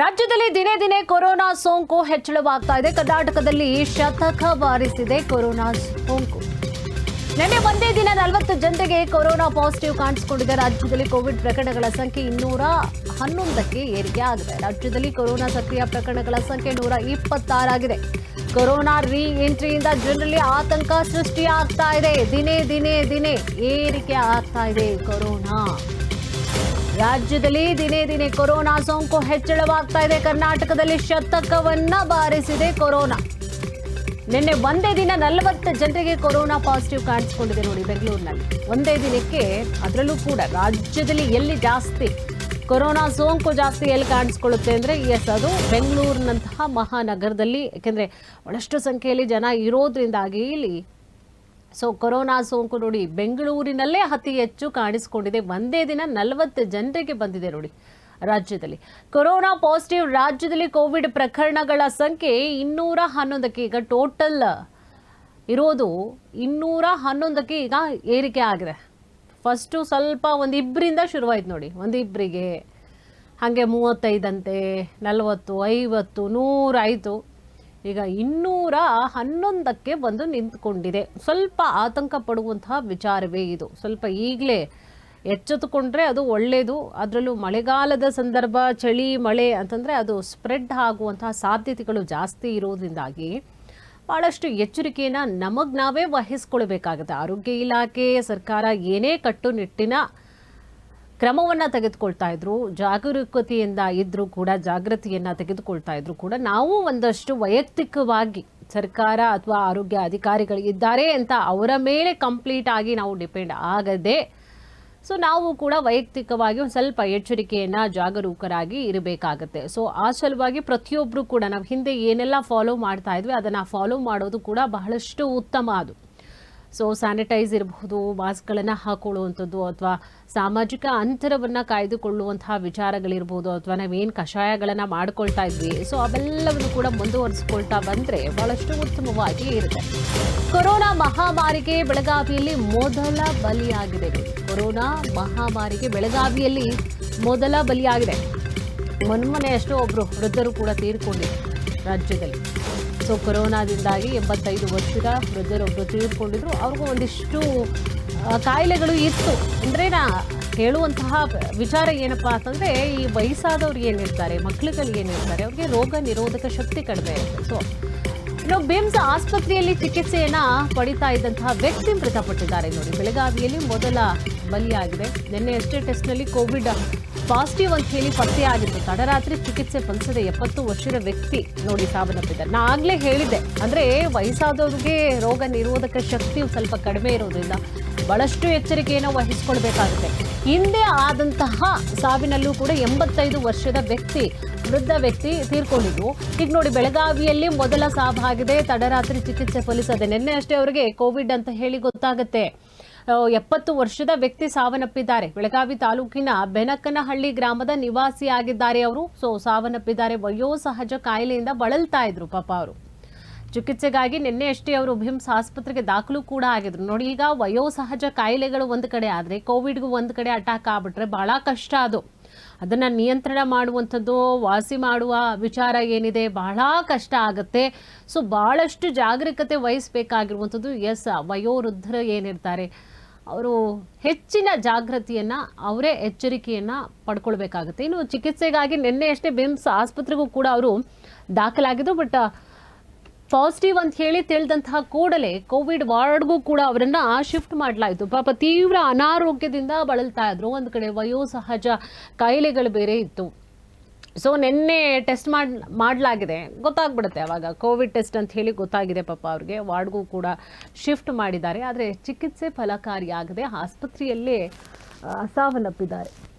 ರಾಜ್ಯದಲ್ಲಿ ದಿನೇ ದಿನೇ ಕೊರೋನಾ ಸೋಂಕು ಹೆಚ್ಚಳವಾಗ್ತಾ ಇದೆ. ಕರ್ನಾಟಕದಲ್ಲಿ ಶತಕ ಬಾರಿಸಿದೆ ಕೊರೋನಾ ಸೋಂಕು. ನಿನ್ನೆ ಒಂದೇ ದಿನ ನಲವತ್ತು ಜನರಿಗೆ ಕೊರೋನಾ ಪಾಸಿಟಿವ್ ಕಾಣಿಸಿಕೊಂಡಿದೆ. ರಾಜ್ಯದಲ್ಲಿ ಕೋವಿಡ್ ಪ್ರಕರಣಗಳ ಸಂಖ್ಯೆ ಇನ್ನೂರ ಹನ್ನೊಂದಕ್ಕೆ ಏರಿಕೆ ಆಗಿದೆ. ರಾಜ್ಯದಲ್ಲಿ ಕೊರೋನಾ ಸಕ್ರಿಯ ಪ್ರಕರಣಗಳ ಸಂಖ್ಯೆ ನೂರ ಇಪ್ಪತ್ತಾರಾಗಿದೆ. ಕೊರೋನಾ ರೀ ಎಂಟ್ರಿಯಿಂದ ಜನರಲ್ಲಿ ಆತಂಕ ಸೃಷ್ಟಿಯಾಗ್ತಾ ಇದೆ. ದಿನೇ ದಿನೇ ದಿನೇ ಏರಿಕೆ ಆಗ್ತಾ ಇದೆ ಕೊರೋನಾ. ರಾಜ್ಯದಲ್ಲಿ ದಿನೇ ದಿನೇ ಕೊರೋನಾ ಸೋಂಕು ಹೆಚ್ಚಳವಾಗ್ತಾ ಇದೆ. ಕರ್ನಾಟಕದಲ್ಲಿ ಶತಕವನ್ನ ಬಾರಿಸಿದೆ ಕೊರೋನಾ. ನಿನ್ನೆ ಒಂದೇ ದಿನ ನಲವತ್ತು ಜನರಿಗೆ ಕೊರೋನಾ ಪಾಸಿಟಿವ್ ಕಾಣಿಸಿಕೊಂಡಿದೆ ನೋಡಿ ಬೆಂಗಳೂರಿನಲ್ಲಿ. ಒಂದೇ ದಿನಕ್ಕೆ ಅದರಲ್ಲೂ ಕೂಡ ರಾಜ್ಯದಲ್ಲಿ ಎಲ್ಲಿ ಜಾಸ್ತಿ ಕೊರೋನಾ ಸೋಂಕು ಜಾಸ್ತಿ ಎಲ್ಲಿ ಕಾಣಿಸ್ಕೊಳ್ಳುತ್ತೆ ಅಂದರೆ, ಎಸ್, ಅದು ಬೆಂಗಳೂರಿನಂತಹ ಮಹಾನಗರದಲ್ಲಿ. ಯಾಕೆಂದ್ರೆ, ಬಹಳಷ್ಟು ಸಂಖ್ಯೆಯಲ್ಲಿ ಜನ ಇರೋದ್ರಿಂದಾಗಿ ಇಲ್ಲಿ ಸೊ ಕೊರೋನಾ ಸೋಂಕು ನೋಡಿ ಬೆಂಗಳೂರಿನಲ್ಲೇ ಅತಿ ಹೆಚ್ಚು ಕಾಣಿಸಿಕೊಂಡಿದೆ. ಒಂದೇ ದಿನ ನಲವತ್ತು ಜನರಿಗೆ ಬಂದಿದೆ ನೋಡಿ ರಾಜ್ಯದಲ್ಲಿ. ಕೊರೋನಾ ಪಾಸಿಟಿವ್ ರಾಜ್ಯದಲ್ಲಿ ಕೋವಿಡ್ ಪ್ರಕರಣಗಳ ಸಂಖ್ಯೆ ಇನ್ನೂರ ಹನ್ನೊಂದಕ್ಕೆ ಈಗ ಟೋಟಲ್ ಇರೋದು ಇನ್ನೂರ ಹನ್ನೊಂದಕ್ಕೆ ಈಗ ಏರಿಕೆ ಆಗಿದೆ. ಫಸ್ಟು ಸ್ವಲ್ಪ ಒಂದು ಇಬ್ಬರಿಂದ ಶುರುವಾಯ್ತು ನೋಡಿ. ಒಂದು ಇಬ್ಬರಿಗೆ ಹಾಗೆ ಮೂವತ್ತೈದಂತೆ, ನಲವತ್ತು, ಐವತ್ತು, ನೂರಾಯಿತು. ಈಗ ಇನ್ನೂರ ಹನ್ನೊಂದಕ್ಕೆ ಬಂದು ನಿಂತ್ಕೊಂಡಿದೆ. ಸ್ವಲ್ಪ ಆತಂಕ ಪಡುವಂತಹ ವಿಚಾರವೇ ಇದು. ಸ್ವಲ್ಪ ಈಗಲೇ ಎಚ್ಚೆತ್ತುಕೊಂಡ್ರೆ ಅದು ಒಳ್ಳೆಯದು ಅದರಲ್ಲೂ ಮಳೆಗಾಲದ ಸಂದರ್ಭ, ಚಳಿ, ಮಳೆ ಅಂತಂದರೆ ಅದು ಸ್ಪ್ರೆಡ್ ಆಗುವಂತಹ ಸಾಧ್ಯತೆಗಳು ಜಾಸ್ತಿ ಇರೋದ್ರಿಂದಾಗಿ ಭಾಳಷ್ಟು ಎಚ್ಚರಿಕೆಯನ್ನು ನಮಗೆ ನಾವೇ ವಹಿಸ್ಕೊಳ್ಬೇಕಾಗುತ್ತೆ. ಆರೋಗ್ಯ ಇಲಾಖೆ, ಸರ್ಕಾರ ಏನೇ ಕಟ್ಟುನಿಟ್ಟಿನ ಕ್ರಮವನ್ನು ತೆಗೆದುಕೊಳ್ತಾ ಇದ್ರು, ಜಾಗರೂಕತೆಯಿಂದ ಇದ್ರೂ ಕೂಡ, ಜಾಗೃತಿಯನ್ನು ತೆಗೆದುಕೊಳ್ತಾ ಇದ್ರು ಕೂಡ ನಾವು ಒಂದಷ್ಟು ವೈಯಕ್ತಿಕವಾಗಿ ಸರ್ಕಾರ ಅಥವಾ ಆರೋಗ್ಯ ಅಧಿಕಾರಿಗಳು ಇದ್ದಾರೆ ಅಂತ ಅವರ ಮೇಲೆ ಕಂಪ್ಲೀಟ್ ಆಗಿ ನಾವು ಡಿಪೆಂಡ್ ಆಗದೆ ಸೊ ನಾವು ಕೂಡ ವೈಯಕ್ತಿಕವಾಗಿ ಒಂದು ಸ್ವಲ್ಪ ಎಚ್ಚರಿಕೆಯನ್ನು ಜಾಗರೂಕರಾಗಿ ಇರಬೇಕಾಗತ್ತೆ. ಸೊ ಆ ಸಲುವಾಗಿ ಪ್ರತಿಯೊಬ್ಬರು ಕೂಡ ನಾವು ಹಿಂದೆ ಏನೆಲ್ಲ ಫಾಲೋ ಮಾಡ್ತಾ ಇದ್ವಿ, ಅದನ್ನು ಫಾಲೋ ಮಾಡೋದು ಕೂಡ ಬಹಳಷ್ಟು ಉತ್ತಮ ಅದು. ಸೊ ಸ್ಯಾನಿಟೈಸ್ ಇರಬಹುದು, ಮಾಸ್ಕ್ಗಳನ್ನು ಹಾಕೊಳ್ಳುವಂಥದ್ದು ಅಥವಾ ಸಾಮಾಜಿಕ ಅಂತರವನ್ನು ಕಾಯ್ದುಕೊಳ್ಳುವಂತಹ ವಿಚಾರಗಳಿರ್ಬೋದು ಅಥವಾ ನಾವೇನು ಕಷಾಯಗಳನ್ನು ಮಾಡ್ಕೊಳ್ತಾ ಇದ್ವಿ. ಸೊ ಅವೆಲ್ಲವನ್ನು ಕೂಡ ಮುಂದುವರಿಸ್ಕೊಳ್ತಾ ಬಂದರೆ ಬಹಳಷ್ಟು ಉತ್ತಮವಾಗಿ ಇರುತ್ತೆ. ಕೊರೋನಾ ಮಹಾಮಾರಿಗೆ ಬೆಳಗಾವಿಯಲ್ಲಿ ಮೊದಲ ಬಲಿಯಾಗಿದೆ. ಕೊರೋನಾ ಮಹಾಮಾರಿಗೆ ಬೆಳಗಾವಿಯಲ್ಲಿ ಮೊದಲ ಬಲಿಯಾಗಿದೆ. ಮೊನ್ಮೊನ್ನೆ ಎಷ್ಟೋ ಒಬ್ಬರು ವೃದ್ಧರು ಕೂಡ ತೀರ್ಕೊಂಡಿದ್ದಾರೆ ರಾಜ್ಯದಲ್ಲಿ. ಸೊ ಕೊರೋನಾದಿಂದಾಗಿ ಎಂಬತ್ತೈದು ವರ್ಷದ ವೃದ್ಧರೊಬ್ಬರು ತೀರ್ಕೊಂಡಿದ್ರು. ಅವ್ರಿಗೂ ಒಂದಿಷ್ಟು ಕಾಯಿಲೆಗಳು ಇತ್ತು. ಅಂದರೆ ನಾ ಹೇಳುವಂತಹ ವಿಚಾರ ಏನಪ್ಪ ಅಂತಂದರೆ, ಈ ವಯಸ್ಸಾದವ್ರು ಏನಿರ್ತಾರೆ ಏನು ಏನಿರ್ತಾರೆ ಅವ್ರಿಗೆ ರೋಗ ನಿರೋಧಕ ಶಕ್ತಿ ಕಡಿಮೆ ಇರುತ್ತೆ. ಸೊ ಇನ್ನು ಬಿಮ್ಸ್ ಆಸ್ಪತ್ರೆಯಲ್ಲಿ ಚಿಕಿತ್ಸೆಯನ್ನ ಪಡಿತಾ ಇದ್ದಂತಹ ವ್ಯಕ್ತಿ ಮೃತಪಟ್ಟಿದ್ದಾರೆ. ನೋಡಿ, ಬೆಳಗಾವಿಯಲ್ಲಿ ಮೊದಲ ಬಲಿಯಾಗಿದೆ. ನಿನ್ನೆ ಅಷ್ಟೇ ಟೆಸ್ಟ್ನಲ್ಲಿ ಕೋವಿಡ್ ಪಾಸಿಟಿವ್ ಅಂತ ಹೇಳಿ ಪತ್ತೆಯಾಗಿತ್ತು ತಡರಾತ್ರಿ ಚಿಕಿತ್ಸೆ ಫಲಿಸದೆ ಎಪ್ಪತ್ತು ವರ್ಷದ ವ್ಯಕ್ತಿ ನೋಡಿ ಸಾವನ್ನಪ್ಪಿದ್ದಾರೆ. ನಾ ಆಗ್ಲೇ ಹೇಳಿದ್ದೆ. ಅಂದ್ರೆ ವಯಸ್ಸಾದವ್ರಿಗೆ ರೋಗ ನಿರೋಧಕ ಶಕ್ತಿ ಸ್ವಲ್ಪ ಕಡಿಮೆ ಇರೋದ್ರಿಂದ ಬಹಳಷ್ಟು ಎಚ್ಚರಿಕೆಯನ್ನು ವಹಿಸ್ಕೊಳ್ಬೇಕಾಗುತ್ತೆ. ಹಿಂದೆ ಆದಂತಹ ಸಾವಿನಲ್ಲೂ ಕೂಡ ಎಂಬತ್ತೈದು ವರ್ಷದ ವ್ಯಕ್ತಿ, ವೃದ್ಧ ವ್ಯಕ್ತಿ ತೀರ್ಕೊಂಡಿದ್ದು. ಈಗ ನೋಡಿ, ಬೆಳಗಾವಿಯಲ್ಲಿ ಮೊದಲ ಸಾವಾಗಿದೆ ತಡರಾತ್ರಿ ಚಿಕಿತ್ಸೆ ಫಲಿಸದೆ ನಿನ್ನೆ ಅಷ್ಟೇ ಅವರಿಗೆ ಕೋವಿಡ್ ಅಂತ ಹೇಳಿ ಗೊತ್ತಾಗುತ್ತೆ. ಎಪ್ಪತ್ತು ವರ್ಷದ ವ್ಯಕ್ತಿ ಸಾವನ್ನಪ್ಪಿದ್ದಾರೆ. ಬೆಳಗಾವಿ ತಾಲೂಕಿನ ಬೆನಕನಹಳ್ಳಿ ಗ್ರಾಮದ ನಿವಾಸಿಯಾಗಿದ್ದಾರೆ ಅವರು. ಸೊ, ಸಾವನ್ನಪ್ಪಿದ್ದಾರೆ. ವಯೋಸಹಜ ಕಾಯಿಲೆಯಿಂದ ಬಳಲ್ತಾ ಇದ್ರು ಪಾಪ ಅವರು. ಚಿಕಿತ್ಸೆಗಾಗಿ ನಿನ್ನೆ ಅಷ್ಟೇ ಅವರು ಬಿಮ್ಸ್ ಆಸ್ಪತ್ರೆಗೆ ದಾಖಲು ಕೂಡ ಆಗಿದ್ರು. ನೋಡಿ, ಈಗ ವಯೋಸಹಜ ಕಾಯಿಲೆಗಳು ಒಂದು ಕಡೆ ಆದರೆ, ಕೋವಿಡ್ಗೂ ಒಂದು ಕಡೆ ಅಟ್ಯಾಕ್ ಆಗ್ಬಿಟ್ರೆ ಬಹಳ ಕಷ್ಟ ಅದು. ಅದನ್ನು ನಿಯಂತ್ರಣ ಮಾಡುವಂಥದ್ದು, ವಾಸಿ ಮಾಡುವ ವಿಚಾರ ಏನಿದೆ, ಬಹಳ ಕಷ್ಟ ಆಗುತ್ತೆ. ಸೊ ಭಾಳಷ್ಟು ಜಾಗರೂಕತೆ ವಹಿಸಬೇಕಾಗಿರುವಂಥದ್ದು ಎಸ್ ವಯೋವೃದ್ಧರು ಏನಿರ್ತಾರೆ, ಅವರು ಹೆಚ್ಚಿನ ಜಾಗೃತಿಯನ್ನು, ಅವರೇ ಎಚ್ಚರಿಕೆಯನ್ನು ಪಡ್ಕೊಳ್ಬೇಕಾಗುತ್ತೆ. ಇನ್ನು ಚಿಕಿತ್ಸೆಗಾಗಿ ನಿನ್ನೆ ಅಷ್ಟೇ ಬಿಮ್ಸ್ ಆಸ್ಪತ್ರೆಗೂ ಕೂಡ ಅವರು ದಾಖಲಾಗಿದ್ದು ಬಟ್ ಪಾಸಿಟಿವ್ ಅಂತ ಹೇಳಿ ತಿಳಿದಂತಹ ಕೂಡಲೇ ಕೋವಿಡ್ ವಾರ್ಡ್ಗೂ ಕೂಡ ಅವರನ್ನ ಶಿಫ್ಟ್ ಮಾಡಲಾಯಿತು. ಪಾಪ ತೀವ್ರ ಅನಾರೋಗ್ಯದಿಂದ ಬಳಲ್ತಾ ಇದ್ರು. ಒಂದು ಕಡೆ ವಯೋಸಹಜ ಕಾಯಿಲೆಗಳು ಬೇರೆ ಇತ್ತು. ಸೊ ನಿನ್ನೆ ಟೆಸ್ಟ್ ಮಾಡ್, ಮಾಡಲಾಗಿದೆ. ಗೊತ್ತಾಗ್ಬಿಡುತ್ತೆ ಅವಾಗ. ಕೋವಿಡ್ ಟೆಸ್ಟ್ ಅಂತ ಹೇಳಿ ಗೊತ್ತಾಗಿದೆ ಪಾಪ ಅವ್ರಿಗೆ. ವಾರ್ಡ್ಗೂ ಕೂಡ ಶಿಫ್ಟ್ ಮಾಡಿದ್ದಾರೆ. ಆದರೆ ಚಿಕಿತ್ಸೆ ಫಲಕಾರಿಯಾಗದೆ ಆಸ್ಪತ್ರೆಯಲ್ಲೇ ಸಾವನ್ನಪ್ಪಿದ್ದಾರೆ.